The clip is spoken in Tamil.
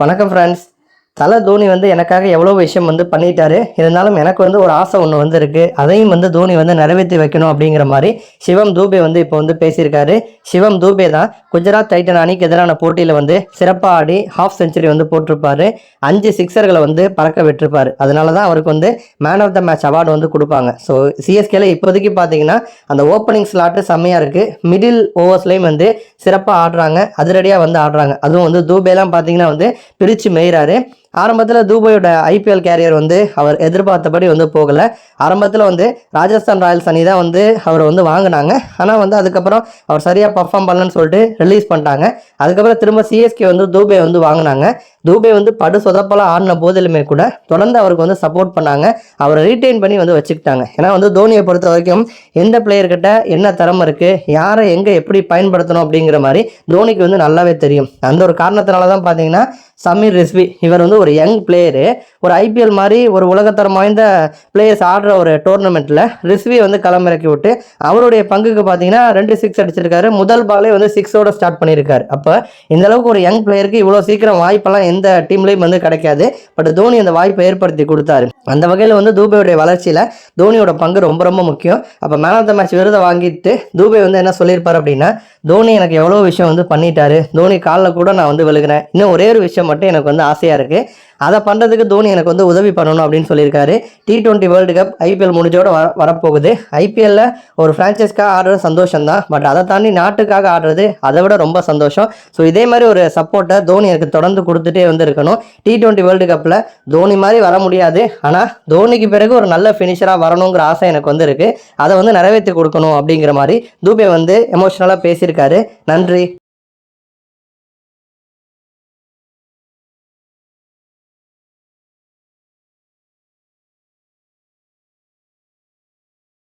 வணக்கம் ஃப்ரெண்ட்ஸ் தலை தோனி வந்து எனக்காக எவ்வளோ விஷயம் வந்து பண்ணிட்டாரு. இருந்தாலும் எனக்கு வந்து ஒரு ஆசை ஒன்று வந்து அதையும் வந்து தோனி வந்து நிறைவேற்றி வைக்கணும் அப்படிங்கிற மாதிரி சிவம் தூபே வந்து இப்போ வந்து பேசியிருக்காரு. சிவம் தூபே தான் குஜராத் டைட்டன் அணிக்கு எதிரான போட்டியில் வந்து சிறப்பாக ஆடி ஹாஃப் செஞ்சுரி வந்து போட்டிருப்பாரு. அஞ்சு சிக்ஸர்களை வந்து பறக்க விட்டுருப்பாரு. அதனால தான் அவருக்கு வந்து man of the match award வந்து கொடுப்பாங்க. ஸோ சிஎஸ்கேல இப்போதைக்கு பார்த்தீங்கன்னா அந்த ஓப்பனிங் ஸ்லாட்டு செம்மையாக இருக்குது மிடில் ஓவர்ஸ்லேயும் வந்து சிறப்பாக ஆடுறாங்க. அதிரடியாக வந்து ஆடுறாங்க. அதுவும் வந்து தூபேலாம் பார்த்தீங்கன்னா வந்து பிரித்து மேய்கிறாரு ஆரம்பத்தில் தூபையோட ஐபிஎல் கேரியர் வந்து அவர் எதிர்பார்த்தபடி வந்து போகலை. ஆரம்பத்தில் வந்து ராஜஸ்தான் ராயல்ஸ் அணி தான் வந்து அவரை வந்து வாங்கினாங்க. ஆனால் வந்து அதுக்கப்புறம் அவர் சரியாக பர்ஃபார்ம் பண்ணலன்னு சொல்லிட்டு ரிலீஸ் பண்ணிட்டாங்க. அதுக்கப்புறம் திரும்ப சிஎஸ்கே வந்து தூபே வந்து வாங்கினாங்க. தூபே வந்து படு சொதப்பலாம் ஆடின போதிலுமே கூட தொடர்ந்து அவருக்கு வந்து சப்போர்ட் பண்ணாங்க. அவரை ரீட்டைன் பண்ணி வந்து வச்சுக்கிட்டாங்க. ஏன்னா வந்து தோனியை பொறுத்த வரைக்கும் எந்த பிளேயர்கிட்ட என்ன திறமை இருக்குது யாரை எங்கே எப்படி பயன்படுத்தணும் அப்படிங்கிற மாதிரி தோனிக்கு வந்து நல்லாவே தெரியும். அந்த ஒரு காரணத்தினால தான் பார்த்தீங்கன்னா சமீர் ரிஸ்வி. இவர் வந்து ஒரு யங் பிளேயரு ஒரு ஐபிஎல் மாதிரி ஒரு உலகத்தரம் வாய்ந்த பிளேயர்ஸ் ஆடுற ஒரு டோர்னமெண்ட்டில் ரிஸ்வி வந்து களமிறக்கி விட்டு அவருடைய பங்குக்கு பார்த்தீங்கன்னா ரெண்டு சிக்ஸ் அடிச்சிருக்காரு. முதல் பாலே வந்து சிக்ஸோட ஸ்டார்ட் பண்ணியிருக்காரு. அப்போ இந்த அளவுக்கு ஒரு யங் பிளேயருக்கு இவ்வளோ சீக்கிரம் வாய்ப்பெல்லாம் எந்த டீம்லேயும் வந்து கிடைக்காது. பட் தோனி அந்த வாய்ப்பை ஏற்படுத்தி கொடுத்தாரு. அந்த வகையில் வந்து தூபையுடைய வளர்ச்சியில் தோனியோட பங்கு ரொம்ப ரொம்ப முக்கியம். அப்போ மேன் ஆஃப் த மேட்ச் விருதை வாங்கிட்டு தூபை வந்து என்ன சொல்லியிருப்பார் அப்படின்னா தோனி எனக்கு எவ்வளோ விஷயம் வந்து பண்ணிட்டாரு. தோனி காலில் கூட நான் வந்து விழுகிறேன். இன்னும் ஒரே ஒரு விஷயம் மட்டும் எனக்கு வந்து ஆசையாக இருக்குது அதை பண்ணுறதுக்கு தோனி எனக்கு வந்து உதவி பண்ணணும் அப்படின்னு சொல்லியிருக்காரு. T twenty world cup IPL முடிஞ்சோட வர வரப்போகுது. ஐபிஎல்ல ஒரு ஃப்ரான்ச்சைஸ்க்காக ஆடுறது சந்தோஷம் தான். பட் அதை தாண்டி நாட்டுக்காக ஆடுறது அதை விட ரொம்ப சந்தோஷம். ஸோ இதே மாதிரி ஒரு சப்போர்ட்டை தோனி எனக்கு தொடர்ந்து கொடுத்துட்டே வந்து இருக்கணும். டி ட்வெண்ட்டி வேர்ல்டு கப்பில் தோனி மாதிரி வர முடியாது. ஆனால் தோனிக்கு பிறகு ஒரு நல்ல ஃபினிஷராக வரணுங்கிற ஆசை எனக்கு வந்து இருக்குது அதை வந்து நிறைவேற்றி கொடுக்கணும் அப்படிங்கிற மாதிரி தூபே வந்து எமோஷ்னலாக பேசியிருக்காரு. நன்றி.